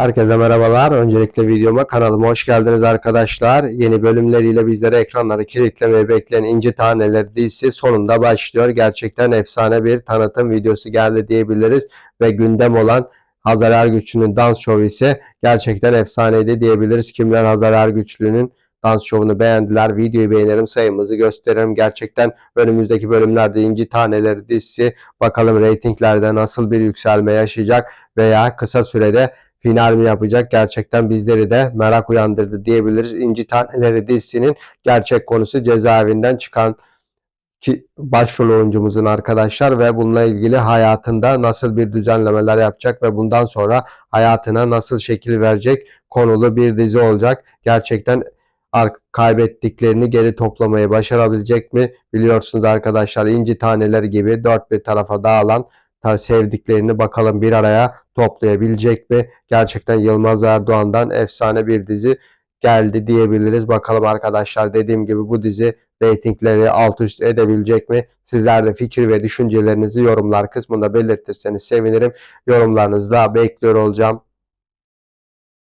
Herkese merhabalar. Öncelikle videoma kanalıma hoş geldiniz arkadaşlar. Yeni bölümleriyle bizlere ekranları kilitlemeyi bekleyen İnci Taneleri dizisi sonunda başlıyor. Gerçekten efsane bir tanıtım videosu geldi diyebiliriz. Ve gündem olan Hazar Ergüçlü'nün dans şovu ise gerçekten efsaneydi diyebiliriz. Kimler Hazar Ergüçlü'nün dans şovunu beğendiler. Videoyu beğenelim sayımızı gösterelim. Gerçekten önümüzdeki bölümlerde İnci Taneleri dizisi bakalım reytinglerde nasıl bir yükselme yaşayacak veya kısa sürede final mi yapacak? Gerçekten bizleri de merak uyandırdı diyebiliriz. İnci Taneleri dizisinin gerçek konusu cezaevinden çıkan ki başrol oyuncumuzun arkadaşlar ve bununla ilgili hayatında nasıl bir düzenlemeler yapacak ve bundan sonra hayatına nasıl şekil verecek konulu bir dizi olacak. Gerçekten kaybettiklerini geri toplamayı başarabilecek mi? Biliyorsunuz arkadaşlar İnci Taneleri gibi dört bir tarafa dağılan sevdiklerini bakalım bir araya toplayabilecek mi? Gerçekten Yılmaz Erdoğan'dan efsane bir dizi geldi diyebiliriz. Bakalım arkadaşlar dediğim gibi bu dizi reytingleri alt üst edebilecek mi? Sizler de fikir ve düşüncelerinizi yorumlar kısmında belirtirseniz sevinirim. Yorumlarınızı da bekliyor olacağım.